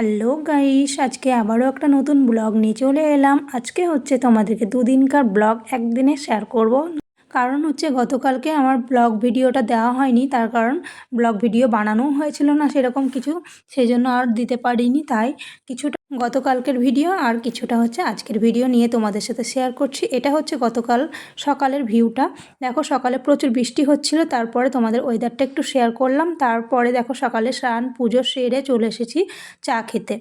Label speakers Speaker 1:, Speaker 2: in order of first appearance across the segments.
Speaker 1: Hello guys, আজকে আবারও একটা নতুন ব্লগ নিয়ে চলে এলাম। আজকে হচ্ছে তোমাদেরকে দুদিনকার ব্লগ একদিনে শেয়ার করব। কারণ হচ্ছে গতকালকে আমার ব্লগ ভিডিওটা দেওয়া হয়নি, তার কারণ ব্লগ ভিডিও বানানো হয়েছিল না সেরকম কিছু সেই জন্য আর দিতে পারিনি, তাই কিছুটা গতকালকের ভিডিও আর কিছুটা হচ্ছে আজকের ভিডিও নিয়ে তোমাদের সাথে শেয়ার করছি। এটা হচ্ছে গতকাল সকালের ভিউটা দেখো সকালে প্রচুর বৃষ্টি হচ্ছিল, তারপরে তোমাদের ওয়েদারটা একটু শেয়ার করলাম। তারপরে দেখো সকালে স্নান, পুজো সেরে চলে এসেছি চা খেতে।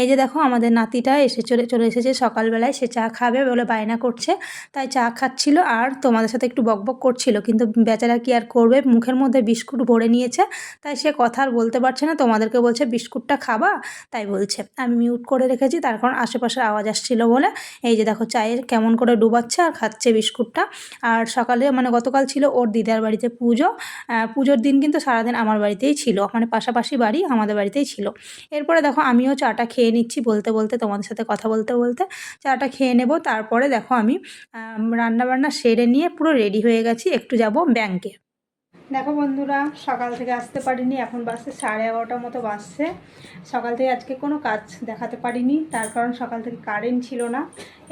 Speaker 1: এই যে দেখো আমাদের নাতিটা এসে চলে চলে এসেছে সকালবেলায়। সে চা খাবে বলে বায়না করছে, তাই চা খাচ্ছিল আর তোমাদের সাথে একটু বকবক করছিল। কিন্তু বেচারা কি আর করবে? মুখের মধ্যে বিস্কুট ভরে নিয়েছে, তাই সে কথা আর বলতে পারছে না। তোমাদেরকে বলছে, বিস্কুটটা খাবা? তাই বলছে। আমি মিউট করে রেখেছি, তার কারণ আশেপাশের আওয়াজ আসছিল বলে। এই যে দেখো, চায়ের কেমন করে ডুবাচ্ছে আর খাচ্ছে বিস্কুটটা। আর সকালে মানে গতকাল ছিল ওর দিদার বাড়িতে পুজো। পুজোর দিন কিন্তু সারাদিন আমার বাড়িতেই ছিল মানে পাশাপাশি বাড়ি আমাদের বাড়িতেই ছিল। এরপরে দেখো, আমিও চাটা খেয়ে নিচ্ছি বলতে বলতে, তোমাদের সাথে কথা বলতে বলতে। চাটা খেয়ে নেব, তারপরে দেখো আমি রান্নাবান্না সেরে নিয়ে পুরো রেডি হয়ে গেছি, একটু যাব ব্যাংকে। দেখো বন্ধুরা, সকাল থেকে আসতে পারিনি, এখন বাসে সাড়ে এগারোটার মতো বাসছে সকাল থেকে আজকে কোনো কাজ দেখাতে পারিনি, তার কারণ সকাল থেকে কারেন্ট ছিল না।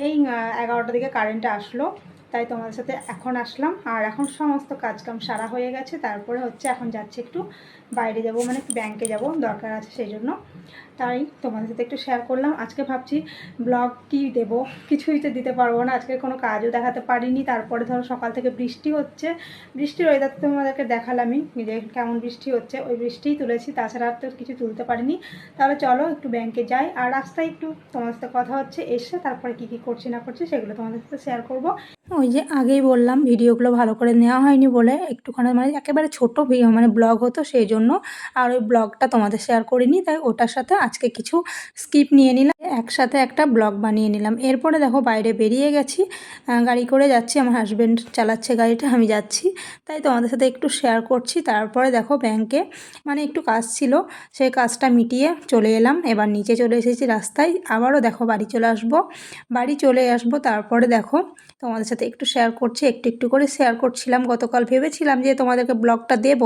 Speaker 1: এই এগারোটা দিকে কারেন্টটা আসলো। তাই তোমাদের সাথে এখন আসলাম। আর এখন সমস্ত কাজকাম সারা হয়ে গেছে। তারপরে হচ্ছে এখন যাচ্ছি একটু বাইরে যাব মানে একটু ব্যাংকে যাব, দরকার আছে সেই জন্য। তাই তোমাদের সাথে একটু শেয়ার করলাম। আজকে ভাবছি ব্লগ কি দেব? কিছুই তো দিতে পারব না। আজকে কোনো কাজও দেখাতে পারিনি। তারপরে ধরো সকাল থেকে বৃষ্টি হচ্ছে। বৃষ্টির ওয়েদার তো তোমাদেরকে দেখালামই যে কেমন বৃষ্টি হচ্ছে। ওই বৃষ্টিই তুলেছি, তাছাড়া তো কিছু তুলতে পারিনি। তাহলে চলো একটু ব্যাংকে যাই। আর রাস্তায় একটু তোমাদের সাথে কথা হচ্ছে, এসে তারপরে কি কি করছি না করছি সেগুলো তোমাদের সাথে শেয়ার করব। ওই যে আগেই বললাম, ভিডিওগুলো ভালো করে নেওয়া হয়নি বলে একটুখানি মানে একেবারে ছোটো মানে ব্লগ হতো সেই জন্য আর ওই ব্লগটা তোমাদের শেয়ার করিনি, তাই ওটার সাথে আজকে কিছু স্কিপ নিয়ে নিলাম। একসাথে একটা ব্লগ বানিয়ে নিলাম। এরপরে দেখো বাইরে বেরিয়ে গেছি গাড়ি করে যাচ্ছি, আমার হাজব্যান্ড চালাচ্ছে গাড়িটা, আমি যাচ্ছি। তাই তোমাদের সাথে একটু শেয়ার করছি। তারপরে দেখো ব্যাংকে মানে একটু কাজ ছিল, সেই কাজটা মিটিয়ে চলে এলাম। এবার নিচে চলে এসেছি রাস্তায়, আবারও দেখো বাড়ি চলে আসব। বাড়ি চলে আসব, তারপরে দেখো তোমাদের সাথে একটু শেয়ার করছি, একটু একটু করে শেয়ার করছিলাম। গতকাল ভেবেছিলাম যে তোমাদেরকে ব্লগটা দেব,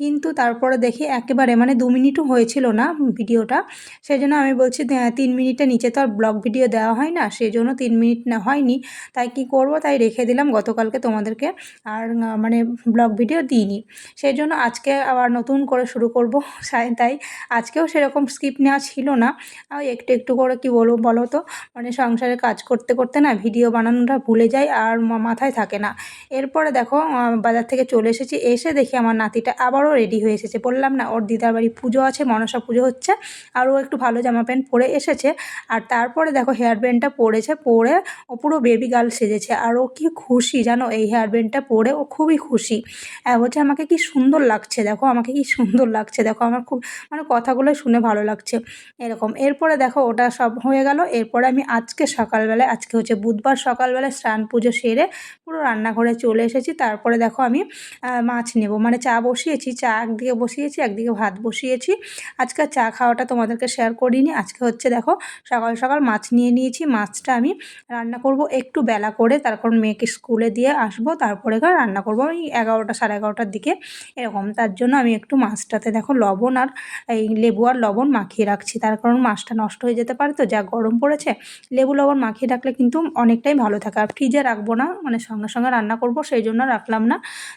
Speaker 1: কিন্তু তারপরে দেখি একেবারে মানে দু মিনিটও হয়েছিল না ভিডিওটা। সেই জন্য আমি বলছি তিন মিনিটের নিচে তো আর ব্লগ ভিডিও দেওয়া হয় না সেই জন্য তিন মিনিট না হয়নি। তাই কি করব? তাই রেখে দিলাম, গতকালকে তোমাদেরকে আর মানে ব্লগ ভিডিও দিইনি। সেই জন্য আজকে আবার নতুন করে শুরু করব, তাই আজকেও সেরকম স্কিপ নেওয়া ছিল না। একটু একটু করে কি বলব বলো তো? মানে সংসারে কাজ করতে করতে না ভিডিও বানানোটা ভুলে যাই আর মাথায় থাকে না। এরপরে দেখো বাজার থেকে চলে এসেছি। এসে দেখি আমার নাতিটা আবারও রেডি হয়ে এসেছে। বললাম, না, ওর দিদার বাড়ি পুজো আছে, মনসা পুজো হচ্ছে, আর ও একটু ভালো জামা প্যান্ট পরে এসেছে। আর তারপরে দেখো হেয়ার ব্যান্ডটা পরেছে, পরে ও পুরো বেবি গার্ল সেজেছে। আর ও কি খুশি, জানো? এই হেয়ার ব্যান্ডটা পরে ও খুবই খুশি। বলছে, আমাকে কি সুন্দর লাগছে, দেখো, আমাকে কি সুন্দর লাগছে, দেখো, আমার খুব মানে কথাগুলো শুনে ভালো লাগছে। এরকম। এরপরে দেখো, ওটা সব হয়ে গেল। এরপরে আমি আজকে সকালবেলায়, আজকে হচ্ছে বুধবার সকালবেলায় স্নান পুজো সেরে পুরো রান্নাঘরে চলে এসেছি। তারপরে দেখো আমি মাছ নেব। মানে চা বসিয়েছি, চা একদিকে বসিয়েছি, একদিকে ভাত বসিয়েছি। আজকে চা খাওয়াটা তোমাদেরকে শেয়ার করিনি। আজকে হচ্ছে দেখো, সকাল সকাল মাছ নিয়ে নিয়েছি। মাছটা আমি রান্না করব একটু বেলা করে। তারপর মেয়েকে স্কুলে দিয়ে আসব। তারপরে রান্না করব। ওই এগারোটা, সাড়ে এগারোটার দিকে এরকম। তার জন্য আমি একটু মাছটাতে দেখো লবণ আর, এই লেবু আর লবণ মাখিয়ে রাখছি। তার কারণ মাছটা নষ্ট হয়ে যেতে পারে তো, যা গরম পড়েছে, লেবু, লবণ মাখিয়ে রাখলে কিন্তু অনেকটাই ভালো থাকে। আর রাখব না মানে সঙ্গে সঙ্গে রান্না করব, সেই জন্য রাখলাম না।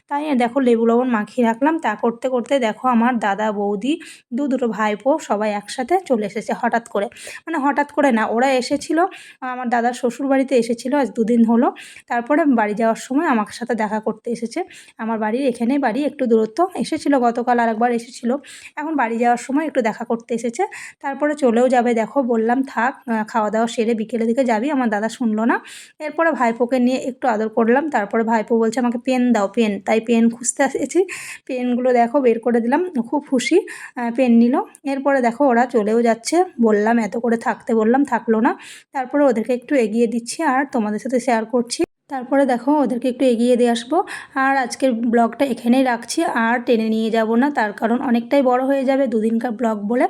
Speaker 1: তাই দেখো লেবু লবণ মাখিয়ে রাখলাম। তা করতে করতে দেখো আমার দাদা, বৌদি দু দুটো ভাইপো সবাই একসাথে চলে এসেছে হঠাৎ করে। মানে হঠাৎ করে না, ওরা এসেছিল, আমার দাদার শ্বশুর বাড়িতে এসেছিল, আজ দুদিন হলো। তারপরে বাড়ি যাওয়ার সময় আমার সাথে দেখা করতে এসেছে। আমার বাড়ির এখানে বাড়ি একটু দূরত্ব, এসেছিল গতকাল আরেকবার এসেছিল। এখন বাড়ি যাওয়ার সময় একটু দেখা করতে এসেছে। তারপরে চলেও যাবে, দেখো বললাম, থাক খাওয়া দাওয়া সেরে বিকেলের দিকে যাবি, আমার দাদা শুনলো না। এরপরে ভাইপোকে নিয়ে একটু আদর করলাম, তারপরে ভাইপো বলছে, আমাকে পেন দাও, পেন। তাই পেন খুঁজতে এসেছি। পেনগুলো দেখো, বের করে দিলাম, খুব খুশি পেন নিল। এরপরে দেখো, ওরা চলেও যাচ্ছে। বললাম, এত করে থাকতে বললাম, থাকল না। তারপরে ওদেরকে একটু এগিয়ে দিচ্ছি আর তোমাদের সাথে শেয়ার করছি। তারপরে দেখো ওদেরকে একটু এগিয়ে দিয়ে আসব। আর আজকের ব্লগটা এখানেই রাখছি। আর টেনে নিয়ে যাব না, তার কারণ অনেকটাই বড় হয়ে যাবে দুদিনকার ব্লগ বলে।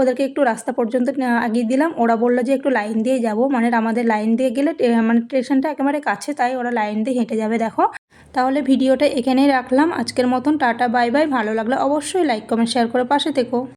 Speaker 1: ওদেরকে একটু রাস্তা পর্যন্ত আগিয়ে দিলাম। ওরা বলল যে একটু লাইন দিয়ে যাব মানে আমাদের লাইন দিয়ে গেলে মানে স্টেশনটা একেবারে কাছে, তাই ওরা লাইন দিয়ে হেঁটে যাবে, দেখো। তাহলে ভিডিওটা এখানেই রাখলাম। আজকের মতন টাটা, বাই বাই। ভালো লাগলে অবশ্যই লাইক, কমেন্ট, শেয়ার করে পাশে থেকো।